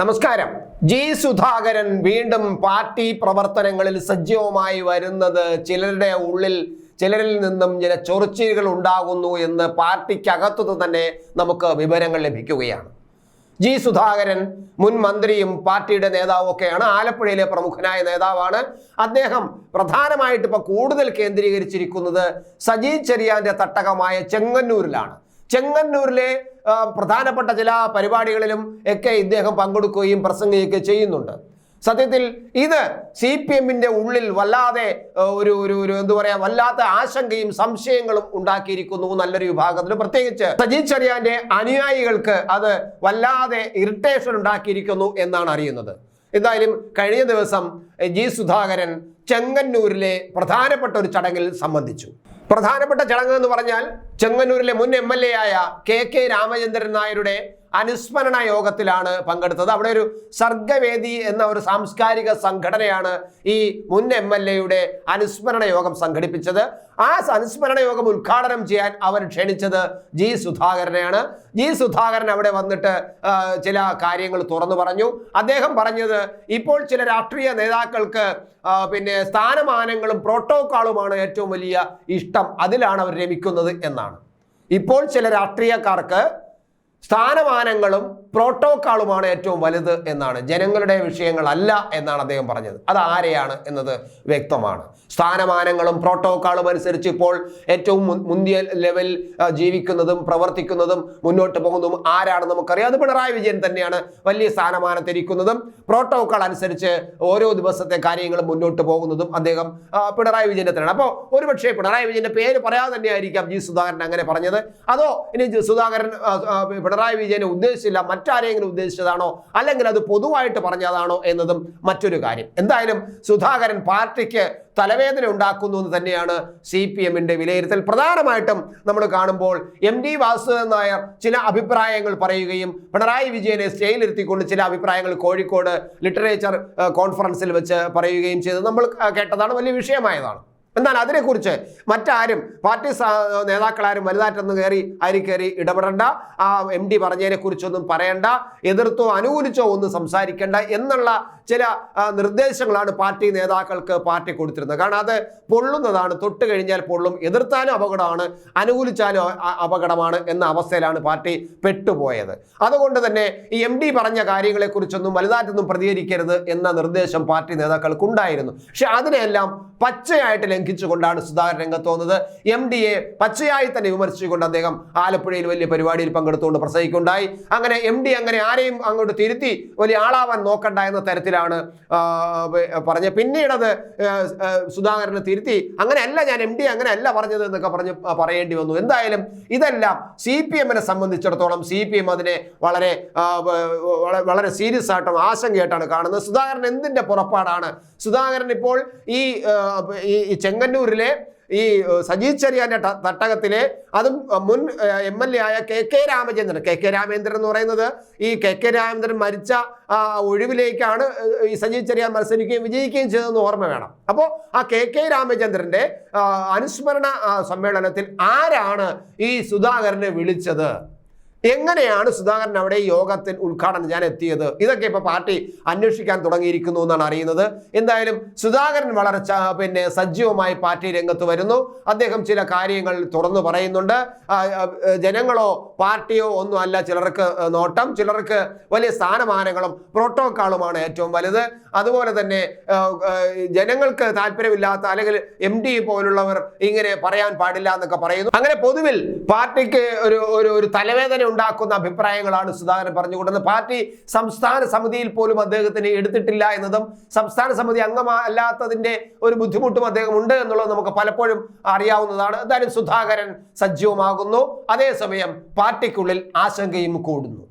നമസ്കാരം. ജി സുധാകരൻ വീണ്ടും പാർട്ടി പ്രവർത്തനങ്ങളിൽ സജീവമായി വരുന്നത് ചിലരുടെ ഉള്ളിൽ ചിലരിൽ നിന്നും ചില ചൊറിച്ചിലുകൾ ഉണ്ടാകുന്നു എന്ന് പാർട്ടിക്കകത്തു തന്നെ നമുക്ക് വിവരങ്ങൾ ലഭിക്കുകയാണ്. ജി സുധാകരൻ മുൻ മന്ത്രിയും പാർട്ടിയുടെ നേതാവും ഒക്കെയാണ് ആലപ്പുഴയിലെ പ്രമുഖനായ നേതാവാണ്. അദ്ദേഹം പ്രധാനമായിട്ട് ഇപ്പോൾ കൂടുതൽ കേന്ദ്രീകരിച്ചിരിക്കുന്നത് സജി ചെറിയാന്റെ തട്ടകമായ ചെങ്ങന്നൂരിലാണ്. ചെങ്ങന്നൂരിലെ പ്രധാനപ്പെട്ട ചില പരിപാടികളിലും ഒക്കെ ഇദ്ദേഹം പങ്കെടുക്കുകയും പ്രസംഗിക്കുകയൊക്കെ ചെയ്യുന്നുണ്ട്. സത്യത്തിൽ ഇത് സി പി എമ്മിന്റെ ഉള്ളിൽ വല്ലാതെ ഒരു ഒരു ഒരു എന്താ പറയുക വല്ലാത്ത ആശങ്കയും സംശയങ്ങളും ഉണ്ടാക്കിയിരിക്കുന്നു നല്ലൊരു വിഭാഗത്തിൽ. പ്രത്യേകിച്ച് സജി ചെറിയാന്റെ അനുയായികൾക്ക് അത് വല്ലാതെ ഇറിറ്റേഷൻ ഉണ്ടാക്കിയിരിക്കുന്നു എന്നാണ് അറിയുന്നത്. എന്തായാലും കഴിഞ്ഞ ദിവസം ജി സുധാകരൻ ചെങ്ങന്നൂരിലെ പ്രധാനപ്പെട്ട ഒരു ചടങ്ങിൽ സംബന്ധിച്ചു. പ്രധാനപ്പെട്ട ചടങ്ങ് എന്ന് പറഞ്ഞാൽ ചെങ്ങന്നൂരിലെ മുൻ എം എൽ എ ആയ കെ കെ രാമചന്ദ്രൻ നായരുടെ അനുസ്മരണ യോഗത്തിലാണ് പങ്കെടുത്തത്. അവിടെ ഒരു സർഗവേദി എന്ന ഒരു സാംസ്കാരിക സംഘടനയാണ് ഈ മുൻ എം എൽ എയുടെ അനുസ്മരണ യോഗം സംഘടിപ്പിച്ചത്. ആ അനുസ്മരണ യോഗം ഉദ്ഘാടനം ചെയ്യാൻ അവർ ക്ഷണിച്ചത് ജി സുധാകരനെയാണ്. ജി സുധാകരൻ അവിടെ വന്നിട്ട് ചില കാര്യങ്ങൾ തുറന്നു പറഞ്ഞു. അദ്ദേഹം പറഞ്ഞത് ഇപ്പോൾ ചില രാഷ്ട്രീയ നേതാക്കൾക്ക് പിന്നെ സ്ഥാനമാനങ്ങളും പ്രോട്ടോക്കോളുമാണ് ഏറ്റവും വലിയ ഇഷ്ടം. അതിലാണ് അവർ രമിക്കുന്നത് എന്നാണ്. ഇപ്പോൾ ചില രാഷ്ട്രീയക്കാർക്ക് സ്ഥാനമാനങ്ങളും പ്രോട്ടോക്കോളുമാണ് ഏറ്റവും വലുത് എന്നാണ്. ജനങ്ങളുടെ വിഷയങ്ങളല്ല എന്നാണ് അദ്ദേഹം പറഞ്ഞത്. അത് ആരെയാണ് എന്നത് വ്യക്തമാണ്. സ്ഥാനമാനങ്ങളും പ്രോട്ടോക്കോളും അനുസരിച്ച് ഇപ്പോൾ ഏറ്റവും മുന്തിയ ലെവൽ ജീവിക്കുന്നതും പ്രവർത്തിക്കുന്നതും മുന്നോട്ട് പോകുന്നതും ആരാണെന്ന് നമുക്കറിയാം. അത് പിണറായി വിജയൻ തന്നെയാണ് വലിയ സ്ഥാനമാനത്തിരിക്കുന്നതും പ്രോട്ടോക്കോൾ അനുസരിച്ച് ഓരോ ദിവസത്തെ കാര്യങ്ങളും മുന്നോട്ട് പോകുന്നതും അദ്ദേഹം പിണറായി വിജയന്റെ തന്നെയാണ്. അപ്പോൾ ഒരുപക്ഷെ പിണറായി വിജയന്റെ പേര് പറയാതെ തന്നെയായിരിക്കാം ജി സുധാകരൻ അങ്ങനെ പറഞ്ഞത്. അതോ ഇനി സുധാകരൻ പിണറായി വിജയനെ ഉദ്ദേശിച്ചില്ല മറ്റാരെങ്കിലും ഉദ്ദേശിച്ചതാണോ അല്ലെങ്കിൽ അത് പൊതുവായിട്ട് പറഞ്ഞതാണോ എന്നതും മറ്റൊരു കാര്യം. എന്തായാലും സുധാകരൻ പാർട്ടിക്ക് തലവേദന ഉണ്ടാക്കുന്നു എന്ന് തന്നെയാണ് സി പി എമ്മിന്റെ വിലയിരുത്തൽ. പ്രധാനമായിട്ടും നമ്മൾ കാണുമ്പോൾ എം ഡി വാസുദേവൻ നായർ ചില അഭിപ്രായങ്ങൾ പറയുകയും പിണറായി വിജയനെ സ്റ്റേയിലിരുത്തിക്കൊണ്ട് ചില അഭിപ്രായങ്ങൾ കോഴിക്കോട് ലിറ്ററേച്ചർ കോൺഫറൻസിൽ വെച്ച് പറയുകയും ചെയ്തത്. നമ്മൾ കേട്ടതാണ് വലിയ വിഷയമായതാണ്. എന്നാൽ അതിനെക്കുറിച്ച് മറ്റാരും പാർട്ടി നേതാക്കളാരും വലുതായിട്ടൊന്നും കയറി അരി കയറി ഇടപെടേണ്ട. ആ എം ഡി പറഞ്ഞതിനെ കുറിച്ചൊന്നും പറയണ്ട. എതിർത്തോ അനുകൂലിച്ചോ ഒന്നും സംസാരിക്കേണ്ട എന്നുള്ള ചില നിർദ്ദേശങ്ങളാണ് പാർട്ടി നേതാക്കൾക്ക് പാർട്ടി കൊടുത്തിരുന്നത്. കാരണം അത് പൊള്ളുന്നതാണ്. തൊട്ട് കഴിഞ്ഞാൽ പൊള്ളും. എതിർത്താലും അപകടമാണ്. അനുകൂലിച്ചാലും അപകടമാണ് എന്ന അവസ്ഥയിലാണ് പാർട്ടി പെട്ടുപോയത്. അതുകൊണ്ട് തന്നെ ഈ എം ഡി പറഞ്ഞ കാര്യങ്ങളെക്കുറിച്ചൊന്നും വലുതായിട്ടൊന്നും പ്രതികരിക്കരുത് എന്ന നിർദ്ദേശം പാർട്ടി നേതാക്കൾക്ക് ഉണ്ടായിരുന്നു പക്ഷെ അതിനെല്ലാം പച്ചയായിട്ട് ലംഘിച്ചുകൊണ്ടാണ് സുധാകരൻ രംഗത്ത് വന്നത്. എം ഡി എ പച്ചയായി തന്നെ വിമർശിച്ചുകൊണ്ട് അദ്ദേഹം ആലപ്പുഴയിൽ വലിയ പരിപാടിയിൽ പങ്കെടുത്തുകൊണ്ട് പ്രസംഗിക്കുണ്ടായി അങ്ങനെ എം ഡി അങ്ങനെ ആരെയും അങ്ങോട്ട് തിരുത്തി വലിയ ആളാവാൻ നോക്കണ്ട എന്ന തരത്തിലാണ് പറഞ്ഞ. പിന്നീടത് സുധാകരനെ തിരുത്തി. അങ്ങനെയല്ല ഞാൻ എം ഡി അങ്ങനെയല്ല പറഞ്ഞത് എന്നൊക്കെ പറഞ്ഞ് പറയേണ്ടി വന്നു. എന്തായാലും ഇതെല്ലാം സി പി എമ്മിനെ സംബന്ധിച്ചിടത്തോളം സി പി എം അതിനെ വളരെ വളരെ സീരിയസ് ആയിട്ടും ആശങ്കയായിട്ടാണ് കാണുന്നത്. സുധാകരൻ എന്തിന്റെ പുറപ്പാടാണ്? സുധാകരൻ ഇപ്പോൾ ഈ ചെങ്ങന്നൂരിലെ ഈ സജീവ് സജി ചെറിയാന്റെ തട്ടകത്തിലെ അതും മുൻ എം എൽ എ ആയ K K Ramachandran. K K Ramachandran എന്ന് പറയുന്നത് ഈ കെ കെ രാമചന്ദ്രൻ മരിച്ച ഒഴിവിലേക്കാണ് ഈ സജീവ് ചെറിയാൻ മത്സരിക്കുകയും വിജയിക്കുകയും ചെയ്തതെന്ന് ഓർമ്മ വേണം. അപ്പോൾ ആ കെ കെ രാമചന്ദ്രന്റെ അനുസ്മരണ സമ്മേളനത്തിൽ ആരാണ് ഈ സുധാകരനെ വിളിച്ചത്? എങ്ങനെയാണ് സുധാകരൻ അവിടെ യോഗത്തിൽ ഉദ്ഘാടനം ഞാൻ എത്തിയത്? ഇതൊക്കെ ഇപ്പൊ പാർട്ടി അന്വേഷിക്കാൻ തുടങ്ങിയിരിക്കുന്നു എന്നാണ് അറിയുന്നത്. എന്തായാലും സുധാകരൻ വളരെ പിന്നെ സജീവമായി പാർട്ടി രംഗത്ത് വരുന്നു. അദ്ദേഹം ചില കാര്യങ്ങൾ തുറന്നു പറയുന്നുണ്ട്. ജനങ്ങളോ പാർട്ടിയോ ഒന്നും അല്ല ചിലർക്ക് നോട്ടം. ചിലർക്ക് വലിയ സ്ഥാനമാനങ്ങളും പ്രോട്ടോക്കോളുമാണ് ഏറ്റവും വലുത്. അതുപോലെ തന്നെ ജനങ്ങൾക്ക് താല്പര്യമില്ലാത്ത അല്ലെങ്കിൽ എം ഡി പോലുള്ളവർ ഇങ്ങനെ പറയാൻ പാടില്ല എന്നൊക്കെ പറയുന്നു. അങ്ങനെ പൊതുവിൽ പാർട്ടിക്ക് ഒരു ഒരു തലവേദന ഉണ്ടാക്കുന്ന അഭിപ്രായങ്ങളാണ് സുധാകരൻ പറഞ്ഞുകൊണ്ടത് പാർട്ടി സംസ്ഥാന സമിതിയിൽ പോലും അദ്ദേഹത്തിന് എടുത്തിട്ടില്ല എന്നതും സംസ്ഥാന സമിതി അംഗമല്ലാത്തതിന്റെ ഒരു ബുദ്ധിമുട്ടും അദ്ദേഹം ഉണ്ട് എന്നുള്ളത് നമുക്ക് പലപ്പോഴും അറിയാവുന്നതാണ്. എന്തായാലും സുധാകരൻ സജീവമാകുന്നു. അതേസമയം പാർട്ടിക്കുള്ളിൽ ആശങ്കയും കൂടുന്നു.